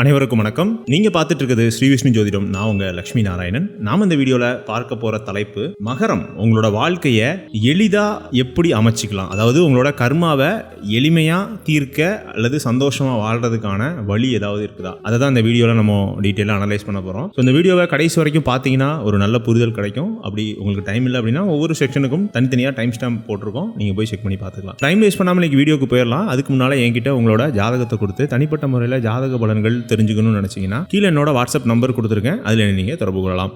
அனைவருக்கும் வணக்கம். நீங்க பார்த்துட்டு இருக்குது ஸ்ரீ விஷ்ணு ஜோதிடம். நான் உங்க லட்சுமி நாராயணன். நாம இந்த வீடியோல பார்க்க போற தலைப்பு மகரம். உங்களோட வாழ்க்கைய எளிதா எப்படி அமைச்சிக்கலாம்? அதாவது உங்களோட கர்மாவை எளிமையா தீர்க்க அல்லது சந்தோஷமா வாழ்றதுக்கான வழி ஏதாவது இருக்குதா? அதை தான் இந்த வீடியோல நம்ம டீட்டெயிலாக அனலைஸ் பண்ண போறோம். ஸோ இந்த வீடியோவை கடைசி வரைக்கும் பார்த்தீங்கன்னா ஒரு நல்ல புரிதல் கிடைக்கும். அப்படி உங்களுக்கு டைம் இல்லை அப்படின்னா ஒவ்வொரு செக்ஷனுக்கும் தனித்தனியாக டைம் ஸ்டாம்ப் போட்டிருக்கோம். நீங்க போய் செக் பண்ணி பார்த்துக்கலாம். டைம் வேஸ்ட் பண்ணாமல் இன்னைக்கு வீடியோக்கு போயிடலாம். அதுக்கு முன்னால என்கிட்ட உங்களோட ஜாதகத்தை கொடுத்து தனிப்பட்ட முறையில் ஜாதக பலன்கள் தெரிஞ்சுக்கணும்னு நினைச்சீங்கன்னா கீழே என்னோட வாட்ஸ்அப் நம்பர் கொடுத்துருக்கேன். அதில் நீங்க தொடர்பு கொள்ளலாம்.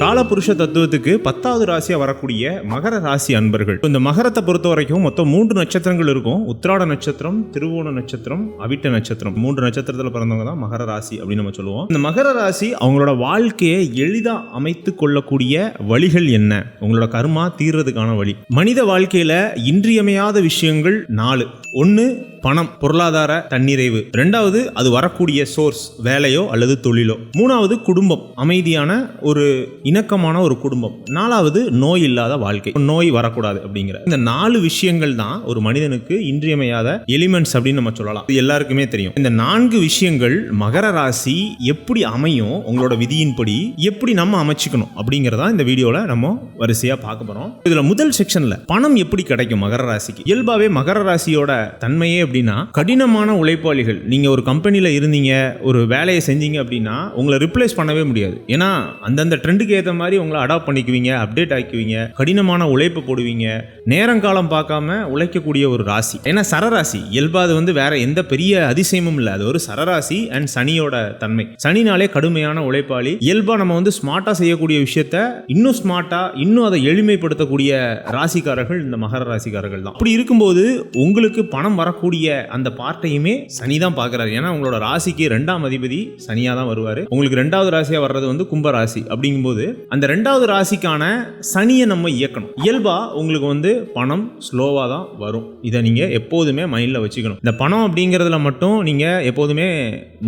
காலபுருஷ தத்துவத்துக்கு பத்தாவது ராசியா வரக்கூடிய மகர ராசி அன்பர்கள். இந்த மகரத்தை பொறுத்த வரைக்கும் மொத்தம் மூன்று நட்சத்திரங்கள் இருக்கும். உத்திராட நட்சத்திரம் திருவோண நட்சத்திரம் அவிட்ட நட்சத்திரம். மூன்று நட்சத்திரத்தில் பிறந்தவங்க தான் மகர ராசி அப்படின்னு நம்ம சொல்லுவோம். இந்த மகர ராசி அவங்களோட வாழ்க்கையை எளிதா அமைத்து கொள்ளக்கூடிய வழிகள் என்ன? உங்களோட கர்மா தீர்றதுக்கான வழி. மனித வாழ்க்கையில இன்றியமையாத விஷயங்கள் நாலு. ஒன்று பணம் பொருளாதார தன்னிறைவு. ரெண்டாவது அது வரக்கூடிய சோர்ஸ் வேலையோ அல்லது தொழிலோ. மூணாவது குடும்பம் அமைதியான ஒரு இணக்கமான ஒரு குடும்பம். நாலாவது நோய் இல்லாத வாழ்க்கை. நோய் வரக்கூடாது அப்படிங்கிற. இந்த நாலு விஷயங்கள் தான் ஒரு மனிதனுக்கு இன்றியமையாத எலிமெண்ட்ஸ் அப்படின்னு நம்ம சொல்லலாம். இது எல்லாருக்குமே தெரியும். இந்த நான்கு விஷயங்கள் மகர ராசி எப்படி அமையும் உங்களோட விதியின்படி எப்படி நம்ம அமைச்சுக்கணும் அப்படிங்கறதா இந்த வீடியோல நம்ம வரிசையா பார்க்க போறோம். இதுல முதல் செக்ஷன்ல பணம் எப்படி கிடைக்கும் மகர ராசிக்கு? இயல்பாவே மகர ராசியோட தன்மையே அப்படின்னா கடினமான உழைப்பாளிகள். நீங்கள் ஒரு கம்பெனியில் இருந்தீங்க ஒரு வேலையை செஞ்சீங்க அப்படின்னா உங்களை ரிப்ளேஸ் பண்ணவே முடியாது. ஏன்னா அந்தந்த ட்ரெண்டுக்கு ஏற்ற மாதிரி உங்களை அடாப்ட் பண்ணிக்குவீங்க அப்டேட் ஆக்குவீங்க கடினமான உழைப்பு போடுவீங்க. நேரங்காலம் பார்க்காம உழைக்கக்கூடிய ஒரு ராசி. ஏன்னா சரராசி இயல்பா அது வந்து வேற எந்த பெரிய அதிசயமும் இல்லை. அது ஒரு சரராசி அண்ட் சனியோட தன்மை. சனினாலே கடுமையான உழைப்பாளி. இயல்பா நம்ம வந்து ஸ்மார்ட்டா செய்யக்கூடிய விஷயத்த இன்னும் ஸ்மார்ட்டா இன்னும் அதை எளிமைப்படுத்தக்கூடிய ராசிக்காரர்கள் இந்த மகர ராசிக்காரர்கள் தான். அப்படி இருக்கும்போது உங்களுக்கு பணம் வரக்கூடிய அந்த பார்ட்டையுமே சனி தான் பார்க்குறாரு. ஏன்னா உங்களோட ராசிக்கு ரெண்டாம் அதிபதி சனியாக தான் வருவார். உங்களுக்கு ரெண்டாவது ராசியாக வர்றது வந்து கும்ப ராசி அப்படிங்கும்போது அந்த ரெண்டாவது ராசிக்கான சனியை நம்ம இயக்கணும். இயல்பா உங்களுக்கு வந்து பணம் ஸ்லோவாக தான் வரும். இதை நீங்கள் எப்போதுமே மைண்டில் வச்சுக்கணும். இந்த பணம் அப்படிங்கிறதுல மட்டும் நீங்கள் எப்போதுமே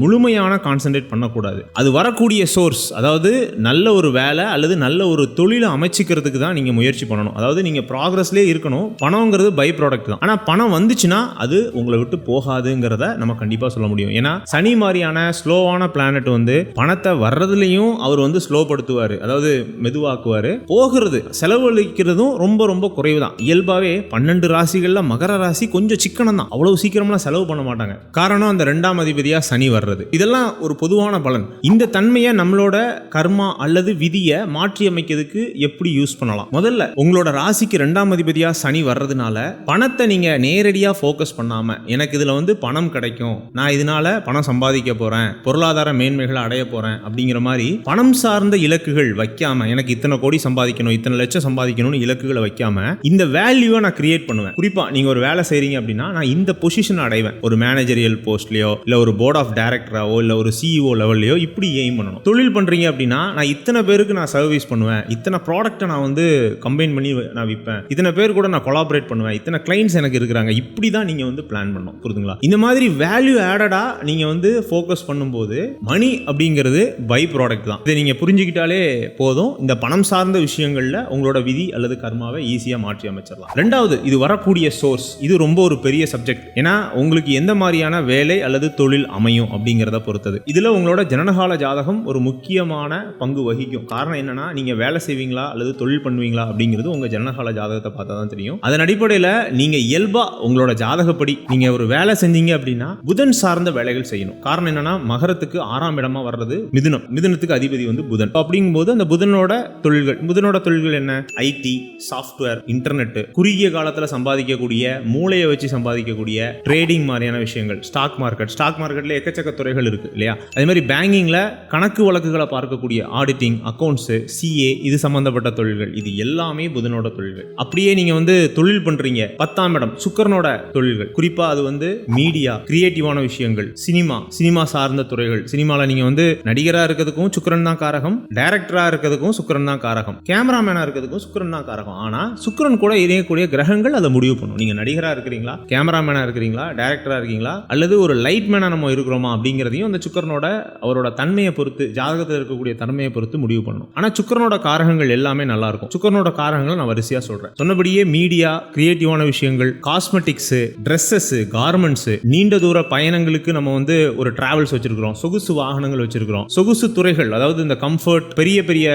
முழுமையான கான்சென்ட்ரேட் பண்ணக்கூடாது. அது வரக்கூடிய சோர்ஸ் அதாவது நல்ல ஒரு வேலை அல்லது நல்ல ஒரு தொழிலை அமைச்சிக்கிறதுக்கு தான் நீங்கள் முயற்சி பண்ணணும். அதாவது நீங்கள் ப்ராக்ரஸ்லேயே இருக்கணும். பணங்கிறது பை ப்ராடக்ட் தான். ஆனால் பணம் வந்துச்சுன்னா அது உங்களை விட்டு போகாதுங்கிறத நம்ம கண்டிப்பாக சொல்ல முடியும். ஏன்னா சனி மாதிரியான ஸ்லோவான பிளானட் வந்து பணத்தை வர்றதுலையும் அவர் வந்து ஸ்லோப்படுத்துவார். அதாவது மெதுவாக்குவார். போகிறது செலவழிக்கிறதும் ரொம்ப ரொம்ப குறைவு தான் இயல்பாகவே பன்னெண்டு ராசிகளில் மகர ராசி கொஞ்சம் சிக்கனம் தான் அவ்வளவு சீக்கிரம்லாம் செலவு பண்ண மாட்டாங்க. காரணம் அந்த ரெண்டாம் அதிபதியாக சனி வர்றது. இதெல்லாம் ஒரு பொதுவான பலன். இந்த தன்மையை நம்மளோட கர்மா அல்லது விதியை மாற்றி அமைக்கிறதுக்கு எப்படி யூஸ் பண்ணலாம்? முதல்ல உங்களோட ராசிக்கு ரெண்டாம் அதிபதியாக சனி வர்றதுனால பணத்தை நீங்கள் நேரடியாக ஃபோக்கஸ் பண்ணாமல் எனக்கு இதில் வந்து பணம் கிடைக்கும். நான் இதனால பணம் சம்பாதிக்க போகிறேன் பொருளாதார மேன்மைகளை அடைய போகிறேன் அப்படிங்கிற மாதிரி பணம் சார்ந்த இலக்குகள் வைக்காம எனக்கு இத்தனை கோடி சம்பாதிக்கணும் இத்தனை லட்சம் சம்பாதிக்கணும்னு இலக்குகளை வைக்காம இந்த வேல்யூவை நான் கிரியேட் பண்ணுவேன். குறிப்பாக நீங்கள் ஒரு வேலை செய்கிறீங்க அப்படின்னா நான் இந்த பொசிஷன் அடைவேன். ஒரு மேனேஜரியல் போஸ்ட்லேயோ இல்லை ஒரு போர்ட் ஆஃப் டைரக்டராவோ இல்லை ஒரு சிஇஓ லெவல்லையோ இப்படி எய்ம் பண்ணணும். தொழில் பண்ணுறீங்க அப்படின்னா நான் இத்தனை பேருக்கு நான் சர்வீஸ் பண்ணுவேன். இத்தனை ப்ராடக்ட்டை நான் வந்து கம்பைன் பண்ணி நான் விற்பேன் இத்தனை பேர் கூட நான் கொலாபரேட் பண்ணுவேன். இத்தனை கிளைண்ட்ஸ் எனக்கு இருக்கிறாங்க. இப்படி தான் நீங்கள் வந்து பிளான் பிளான் பண்ணும் புரிதுங்களா? இந்த மாதிரி வேல்யூ ஆடடா நீங்கள் வந்து ஃபோக்கஸ் பண்ணும்போது மணி அப்படிங்கிறது பை ப்ராடக்ட் தான். இதை நீங்கள் புரிஞ்சுக்கிட்டாலே போதும். இந்த பணம் சார்ந்த விஷயங்களில் உங்களோட விதி அல்லது கர்மாவை ஈஸியாக மாற்றி அமைச்சிடலாம். ரெண்டாவது இது வரக்கூடிய சோர்ஸ் இது ரொம்ப ஒரு பெரிய சப்ஜெக்ட் ஏன்னா உங்களுக்கு எந்த மாதிரியான வேலை அல்லது தொழில் அமையும் அப்படிங்கிறத பொறுத்தது. இதில் உங்களோட ஜனனகால ஜாதகம் ஒரு முக்கியமான பங்கு வகிக்கும். காரணம் என்னன்னா நீங்கள் வேலை செய்வீங்களா அல்லது தொழில் பண்ணுவீங்களா அப்படிங்கிறது உங்கள் ஜனனகால ஜாதகத்தை பார்த்தா தான் தெரியும். அதன் அடிப்படையில் நீங்கள் இயல்பா உங்களோட ஜாதகப்படி நீங்கள் ஒரு வேலை செஞ்சீங்க அப்படின்னா புதன் சார்ந்த வேலைகள் செய்யணும். காரணம் என்னன்னா மகரத்துக்கு ஆறாம் இடமா வர்றது மிதுனம். மிதுனத்துக்கு அதிபதி வந்து புதன். அப்படிங்கும்போது அந்த புதனோட தொழில்கள் புதனோட தொழில்கள் என்ன? ஐடி சாஃப்ட்வேர் இன்டர்நெட் குறுகிய காலத்தில் சம்பாதிக்கக்கூடிய மூளையை வச்சு சம்பாதிக்கக்கூடிய ட்ரேடிங் மாதிரியான விஷயங்கள் ஸ்டாக் மார்க்கெட் ஸ்டாக் மார்க்கெட்ல எக்கச்சக்க துறைகள் இருக்கு இல்லையா? அதே மாதிரி பேங்கிங்ல கணக்கு வழக்குகளை பார்க்கக்கூடிய ஆடிட்டிங் அக்கௌண்ட்ஸ் சிஏ இது சம்பந்தப்பட்ட தொழில்கள். இது எல்லாமே புதனோட தொழில்கள். அப்படியே நீங்க வந்து தொழில் பண்றீங்க. பத்தாம் இடம் சுக்கரனோட தொழில்கள். குறிப்பா குறிப்பா அது வந்து மீடியா கிரியேட்டிவான விஷயங்கள். சினிமா சினிமா சார்ந்த துறைகள். சினிமால நீங்க வந்து நடிகரா இருக்கிறதுக்கும் சுக்கரன் தான் காரகம் டைரக்டரா இருக்கிறதுக்கும் சுக்கிரன் தான் காரகம் கேமராமேனா இருக்கிறதுக்கும் சுக்கரன் தான் காரகம். ஆனா சுக்கரன் கூட இணையக்கூடிய கிரகங்கள் அதை முடிவு பண்ணும். நீங்க நடிகரா இருக்கிறீங்களா கேமராமேனா இருக்கிறீங்களா டைரக்டரா இருக்கீங்களா அல்லது ஒரு லைட் மேனா நம்ம இருக்கிறோமா அப்படிங்கிறதையும் அந்த சுக்கரனோட அவரோட தன்மையை பொறுத்து ஜாதகத்தில் இருக்கக்கூடிய தன்மையை பொறுத்து முடிவு பண்ணணும் ஆனா சுக்கரனோட காரகங்கள் எல்லாமே நல்லா இருக்கும். சுக்கரனோட காரகங்கள் நான் வரிசையா சொல்றேன். சொன்னபடியே மீடியா கிரியேட்டிவான விஷயங்கள் காஸ்மெட்டிக்ஸ் ட்ரெஸ்ஸஸ் கார்மெண்ட்ஸு நீண்ட தூர பயணங்களுக்கு நம்ம வந்து ஒரு டிராவல்ஸ் வச்சிருக்கிறோம். சொகுசு வாகனங்கள் வச்சிருக்கிறோம். சொகுசு துறைகள் அதாவது இந்த கம்ஃபர்ட் பெரிய பெரிய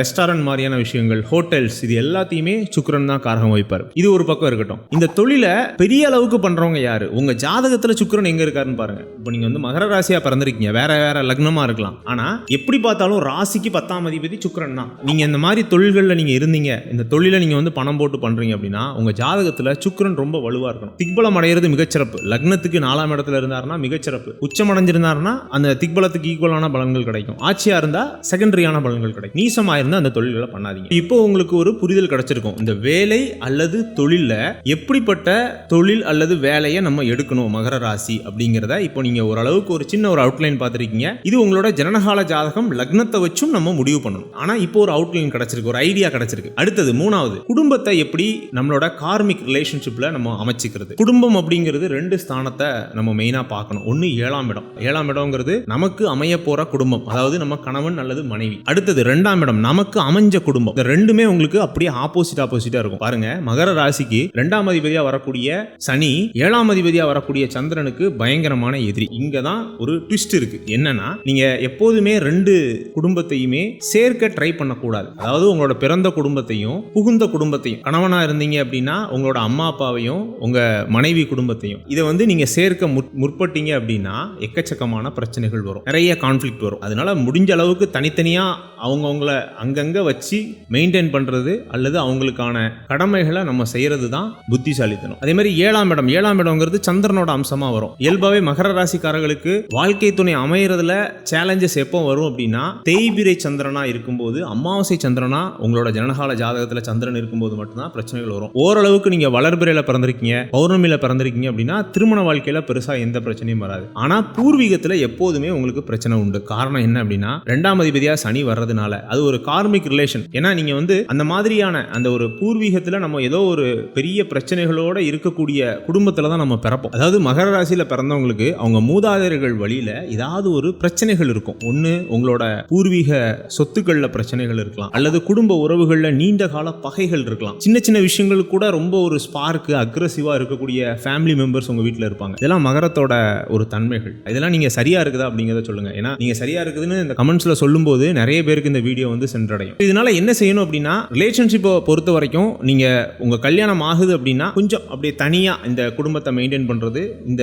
ரெஸ்டாரண்ட் மாதிரியான விஷயங்கள் ஹோட்டல்ஸ் இது எல்லாத்தையுமே சுக்கரன் தான் காரகம் வைப்பார் இது ஒரு பக்கம் இருக்கட்டும். இந்த தொழிலை பெரிய அளவுக்கு பண்றவங்க யாரு? உங்க ஜாதகத்துல சுக்கிரன் எங்க இருக்காருன்னு பாருங்க. இப்போ நீங்க வந்து மகர ராசியா பிறந்திருக்கீங்க. வேற வேற லக்னமா இருக்கலாம். ஆனா எப்படி பார்த்தாலும் ராசிக்கு பத்தாம் அதிபதி சுக்கரன் தான். நீங்க இந்த மாதிரி தொழில்களில் நீங்க இருந்தீங்க. இந்த தொழிலை நீங்க வந்து பணம் போட்டு பண்றீங்க அப்படின்னா உங்க ஜாதகத்துல சுக்கரன் ரொம்ப வலுவா இருக்கணும். திக்பலம் அடையிறது மிகச்சிறப்பு. லக்னத்துக்கு நாலாம் இடத்துல இருந்தாருன்னா மிகச்சிறப்பு. உச்சம் அடைஞ்சிருந்தாருன்னா அந்த திக்பலத்துக்கு ஈக்குவலான பலன்கள் கிடைக்கும். ஆட்சியா இருந்தா செகண்டரியான பலன்கள் கிடைக்கும். நீசமா இருந்தா அந்த தொழில்களை பண்ணாதீங்க. இப்போ உங்களுக்கு ஒரு புரிதல் கிடைச்சிருக்கும். இந்த வேலை அல்லது தொழில எப்படிப்பட்ட தொழில் அல்லது வேலையை நம்ம எடுக்கணும்? மகர ராசி அப்படிங்கிறத இப்போ நீங்க ஓரளவுக்கு ஒரு சின்ன ஒரு அவுட்லைன் பார்த்துருக்கீங்க. இது உங்களோட ஜனனகால ஜாதகம். லக்னத்தை வச்சும் நம்ம முடிவு பண்ணணும். ஆனா இப்போ ஒரு அவுட்லைன் கிடைச்சிருக்கு. ஒரு ஐடியா கிடைச்சிருக்கு. அடுத்தது மூணாவது குடும்பத்தை எப்படி நம்மளோட கார்மிக் ரிலேஷன்ஷிப்ல நம்ம அமைச்சிக்கிறது? குடும்பம் அப்படிங்கிறது ரெண்டு ஸ்தானத்தை நம்ம மெயினாக பார்க்கணும். ஒன்னு ஏழாம் இடம். ஏழாம் இடம்ங்கிறது நமக்கு அமைய போகிற குடும்பம். அதாவது நம்ம கணவன் அல்லது மனைவி. அடுத்தது ரெண்டாம் இடம் நமக்கு அமைஞ்ச குடும்பம். இந்த ரெண்டுமே உங்களுக்கு அப்படியே ஆப்போசிட் ஆப்போசிட்டாக இருக்கும். பாருங்க மகர ராசிக்கு ரெண்டாம் அதிபதியாக வரக்கூடிய சனி ஏழாம் அதிபதியாக வரக்கூடிய சந்திரனுக்கு பயங்கரமான எதிரி. இங்கே தான் ஒரு ட்விஸ்ட் இருக்கு. என்னன்னா நீங்க எப்போதுமே ரெண்டு குடும்பத்தையுமே சேர்க்க ட்ரை பண்ணக்கூடாது. அதாவது உங்களோட பிறந்த குடும்பத்தையும் புகுந்த குடும்பத்தையும். கணவனா இருந்தீங்க அப்படின்னா உங்களோட அம்மா அப்பாவையும் உங்க மனைவி குடும்பத்தையும் இதை வந்து நீங்க சேர்க்க முற்- முற்பட்டீங்க அப்படின்னா எக்கச்சக்கமான பிரச்சனைகள் வரும். நிறைய கான்ஃப்ளிக்ட் வரும். அதனால முடிஞ்ச அளவுக்கு தனித்தனியா அவங்கவுங்கள அங்கங்க வச்சு மெயின்டைன் பண்றது அல்லது அவங்களுக்கான கடமைகளை நம்ம செய்யறது தான் புத்திசாலித்தனம். அதே மாதிரி ஏழாம் இடம். ஏழாம் இடம்ங்கிறது சந்திரனோட அம்சமா வரும். இயல்பாவே மகர ராசிக்காரர்களுக்கு வாழ்க்கை துணை அமையறதுல சேலஞ்சஸ் எப்போ வரும் அப்படின்னா தேய்பிரை சந்திரனா இருக்கும்போது அமாவாசை சந்திரனா உங்களோட ஜனகால ஜாதகத்துல சந்திரன் இருக்கும்போது மட்டும்தான் பிரச்சனைகள் வரும். ஓரளவுக்கு நீங்க வளர்பிறையில பிறந்திருக்கீங்க பௌர்ணமியில பிறந்திருக்கீங்க அப்படின்னா திருமண வாழ்க்கையில பெருசா எந்த பிரச்சனையும் வராது. ஆனா பூர்வீகத்துல எப்போதுமே உங்களுக்கு பிரச்சனை உண்டு. காரணம் என்ன அப்படின்னா ரெண்டாம் அதிபதியா சனி வர்றதுனால. அது ஒரு கார்மிக் ரிலேஷன் ஏன்னா நீங்க வந்து அந்த மாதிரியான அந்த ஒரு பூர்வீகத்துல நம்ம ஏதோ ஒரு பெரிய பிரச்சனைகளோட இருக்கக்கூடிய குடும்பத்துல தான் நம்ம பிறப்போம். அதாவது மகர ராசியில பிறந்தவங்களுக்கு அவங்க மூதாதையர்கள் வழியில ஏதாவது ஒரு பிரச்சனைகள் இருக்கும். ஒண்ணு உங்களோட பூர்வீக சொத்துக்கள்ல பிரச்சனைகள் இருக்கலாம். அல்லது குடும்ப உறவுகள்ல நீண்ட கால பகைகள் இருக்கலாம். சின்ன சின்ன விஷயங்கள் கூட ரொம்ப ஒரு ஸ்பார்க்கு அக்ரஸிவா இருக்கக்கூடிய ஃபேமிலி மெம்பர்ஸ் உங்கள் வீட்டில் இருப்பாங்க. இதெல்லாம் மகரத்தோட ஒரு தன்மைகள். இதெல்லாம் நீங்கள் சரியாக இருக்குதா அப்படிங்கிறத சொல்லுங்க. ஏன்னா நீங்கள் சரியாக இருக்குதுன்னு இந்த கமெண்ட்ஸில் சொல்லும்போது நிறைய பேருக்கு இந்த வீடியோ வந்து சென்றடையும். இதனால என்ன செய்யணும் அப்படின்னா ரிலேஷன்ஷிப்பை பொறுத்த வரைக்கும் நீங்கள் உங்கள் கல்யாணம் ஆகுது அப்படின்னா கொஞ்சம் அப்படியே தனியாக இந்த குடும்பத்தை மெயின்டைன் பண்ணுறது இந்த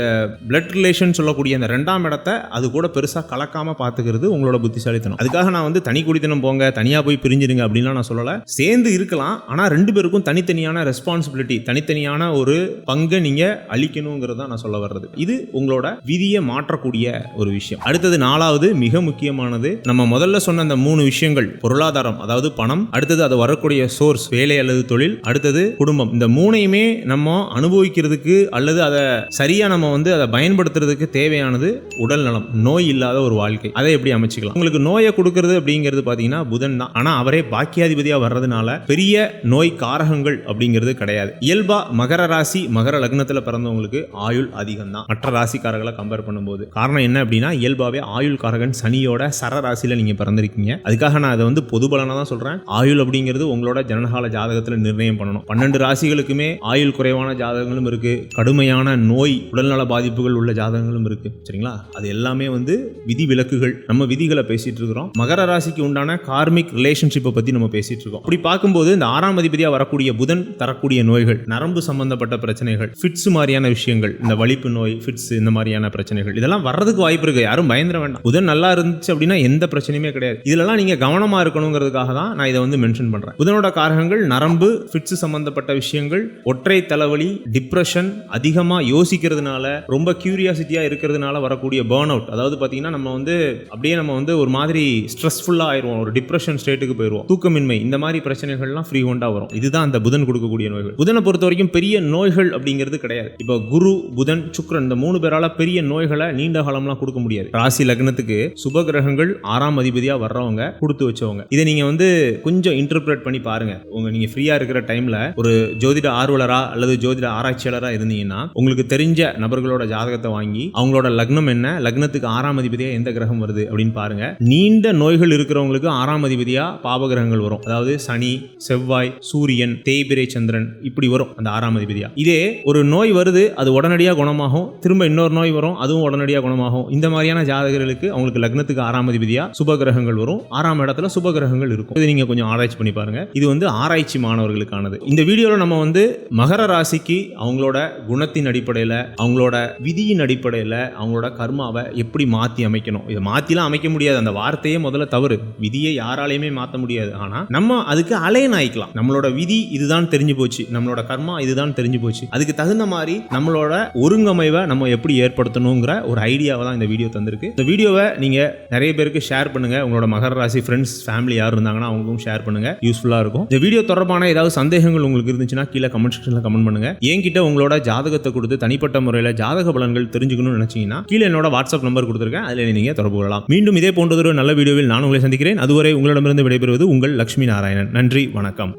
பிளட் ரிலேஷன் சொல்லக்கூடிய அந்த ரெண்டாம் இடத்தை அது கூட பெருசாக கலக்காமல் பார்த்துக்கிறது உங்களோட புத்திசாலித்தனம். அதுக்காக நான் வந்து தனி குடித்தனம் போங்க தனியாக போய் பிரிஞ்சிருங்க அப்படின்லாம் நான் சொல்லலை. சேர்ந்து இருக்கலாம் ஆனால் ரெண்டு பேருக்கும் தனித்தனியான ரெஸ்பான்சிபிலிட்டி தனித்தனியான ஒரு பங்கை நீங்கள் அழிக்கணுங்கிறது தான் நான் சொல்ல வர்றது. இது உங்களோட விதியை மாற்றக்கூடிய ஒரு விஷயம். அடுத்தது நாலாவது மிக முக்கியமானது நம்ம முதல்ல சொன்ன அந்த மூணு விஷயங்கள் பொருளாதாரம் அதாவது பணம் அடுத்தது அது வரக்கூடிய சோர்ஸ் வேலை அல்லது தொழில் அடுத்தது குடும்பம். இந்த மூணையுமே நம்ம அனுபவிக்கிறதுக்கு அல்லது அதை சரியா நம்ம வந்து அதை பயன்படுத்துறதுக்கு தேவையானது உடல் நலம் நோய் இல்லாத ஒரு வாழ்க்கை. அதை எப்படி அமைச்சுக்கலாம்? உங்களுக்கு நோயை கொடுக்கறது அப்படிங்கிறது பாத்தீங்கன்னா புதன் தான். ஆனா அவரே பாக்கியாதிபதியா வர்றதுனால பெரிய நோய் காரகங்கள் அப்படிங்கிறது கிடையாது. இயல்பா மகர ராசி மகர லக்னத்துல பிறந்தவங்களுக்கு ஆயுள் அதிகம் தான் மற்ற ராசிக்காரர்களை கம்பேர் பண்ணும்போது. காரணம் என்ன அப்படின்னா இயல்பாகவே ஆயுள் காரகன் சனியோட சர ராசியில நீங்க பிறந்திருக்கீங்க. அதுக்காக நான் அதை வந்து பொது தான் சொல்றேன். ஆயுள் அப்படிங்கிறது உங்களோட ஜனகால ஜாதகத்தில் நிர்ணயம் பண்ணணும். பன்னெண்டு ராசிகளுக்குமே ஆயுள் குறைவான ஜாதகங்களும் இருக்குது கடுமையான நோய் உடல்நல பாதிப்புகள் உள்ள ஜாதகங்களும் இருக்கு. சரிங்களா? அது எல்லாமே வந்து விதி விலக்குகள் நம்ம விதிகளை பேசிட்டு இருக்கிறோம். மகர ராசிக்கு உண்டான கார்மிக் ரிலேஷன்ஷிப்பை பத்தி நம்ம பேசிட்டு இருக்கோம். அப்படி பார்க்கும்போது இந்த ஆறாம் அதிபதியா வரக்கூடிய புதன் தரக்கூடிய நோய்கள் நரம்பு சம்பந்தப்பட்ட பிரச்சனைகள் ஃபிட்ஸ் மாதிரியான விஷயங்கள் இந்த வலிப்பு நோய் ஃபிட்ஸ் இந்த மாதிரியான பிரச்சனைகள் இதெல்லாம் வர்றதுக்கு வாய்ப்பு இருக்கு. யாரும் பயந்துட வேண்டாம். புதன் நல்லா இருந்துச்சு அப்படின்னா எந்த பிரச்சனையுமே கிடையாது. இதுலலாம் நீங்க கவனமா இருக்கணுங்கிறதுக்காக தான் நான் இதை வந்து மென்ஷன் பண்றேன். புதனோட காரகங்கள் நரம்பு ஃபிட்ஸ் சம்பந்தப்பட்ட விஷயங்கள் ஒற்றை தலைவலி டிப்ரெஷன் அதிகமா யோசிக்கிறதுனால ரொம்ப கியூரியாசிட்டியா இருக்கிறதுனால வரக்கூடிய பேர்ன் அவுட் அதாவது பாத்தீங்கன்னா நம்ம வந்து அப்படியே நம்ம வந்து ஒரு மாதிரி ஸ்ட்ரெஸ்ஃபுல்லா ஆயிடுவோம் ஒரு டிப்ரெஷன் ஸ்டேட்டுக்கு போயிடுவோம் தூக்கமின்மை இந்த மாதிரி பிரச்சனைகள்லாம் ஃப்ரீ ஹோண்டாக வரும். இதுதான் அந்த புதன் கொடுக்கக்கூடிய நோய்கள். புதனை பொறுத்த வரைக்கும் பெரிய நோய்கள் அப்படிங்கிறது கிடையாது. இப்போ குரு புதன் சுக்கிரன் இந்த மூணு பேரால பெரிய நோய்களை நீண்ட காலம்லாம் கொடுக்க முடியாது. ராசி லக்னத்துக்கு சுப கிரகங்கள் ஆறாம் அதிபதியா வர்றவங்க கொடுத்து வச்சவங்க. இதை நீங்க வந்து கொஞ்சம் இன்டர்பிரேட் பண்ணி பாருங்க. உங்க நீங்க ஃப்ரீயா இருக்கிற டைம்ல ஒரு ஜோதிட ஆர்வலரா அல்லது ஜோதிட ஆராய்ச்சியாளரா இருந்தீங்கன்னா உங்களுக்கு தெரிஞ்ச நபர்களோட ஜாதகத்தை வாங்கி அவங்களோட லக்னம் என்ன லக்னத்துக்கு ஆறாம் அதிபதியா எந்த கிரகம் வருது அப்படின்னு பாருங்க. நீண்ட நோய்கள் இருக்கிறவங்களுக்கு ஆறாம் அதிபதியா பாப கிரகங்கள் வரும். அதாவது சனி செவ்வாய் சூரியன் தேய்பிரை சந்திரன் இப்படி வரும் அந்த ஆறாம் அதிபதியா. இதே ஒரு நோய் வருது அது உடனடியாக குணமாகும். திரும்ப இன்னொரு நோய் வரும் அதுவும் உடனடியாக குணமாகும். இந்த மாதிரியான ஜாதகர்களுக்கு அவங்களுக்கு லக்னத்துக்கு ஆறாம் அதிபதியாக சுப கிரகங்கள் வரும். ஆறாம் இடத்துல சுப கிரகங்கள் இருக்கும். இது நீங்கள் கொஞ்சம் ஆராய்ச்சி பண்ணி பாருங்க. இது வந்து ஆராய்ச்சி மாணவர்களுக்கானது. இந்த வீடியோவில் நம்ம வந்து மகர ராசிக்கு அவங்களோட குணத்தின் அடிப்படையில் அவங்களோட விதியின் அடிப்படையில் அவங்களோட கர்மாவை எப்படி மாற்றி அமைக்கணும். இதை மாற்றிலாம் அமைக்க முடியாது. அந்த வார்த்தையே முதல்ல தவறு. விதியை யாராலையுமே மாற்ற முடியாது. ஆனால் நம்ம அதுக்கு அலையன் ஆயிக்கலாம். நம்மளோட விதி இதுதான் தெரிஞ்சு போச்சு. நம்மளோட கர்மா இதுதான் தெரிஞ்சு போச்சு. அதுக்கு தகுந்த மாதிரி நம்மளோட ஒருங்கமைவை நம்ம எப்படி ஏற்படுத்தணுங்கிற ஒரு ஐடியாவை தான் இந்த வீடியோ தந்திருக்கு. இந்த வீடியோவை நீங்கள் நிறைய பேருக்கு ஷேர் பண்ணுங்க. உங்களோட மகர ராசி ஃப்ரெண்ட்ஸ் ஃபேமிலி யார் இருந்தாங்கன்னா அவங்களுக்கும் ஷேர் பண்ணுங்க. யூஸ்ஃபுல்லாக இருக்கும். இந்த வீடியோ தொடர்பான ஏதாவது சந்தேகங்கள் உங்களுக்கு இருந்துச்சுன்னா கீழே கமெண்ட் செக்ஷனில் கமெண்ட் பண்ணுங்க. என்கிட்ட உங்களோட ஜாதகத்தை கொடுத்து தனிப்பட்ட முறையில் ஜாதக பலன்கள் தெரிஞ்சுக்கணும்னு நினைச்சீங்கன்னா கீழே என்னோட வாட்ஸ்அப் நம்பர் கொடுத்துருக்கேன். அதில் நீங்கள் தொடர்பு கொள்ளலாம். மீண்டும் இதே போன்றதொரு நல்ல வீடியோவில் நான் உங்களை சந்திக்கிறேன். அதுவரை உங்களிடமிருந்து விடைபெறுவது உங்கள் லட்சுமி நாராயணன். நன்றி வணக்கம்.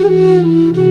Thank you.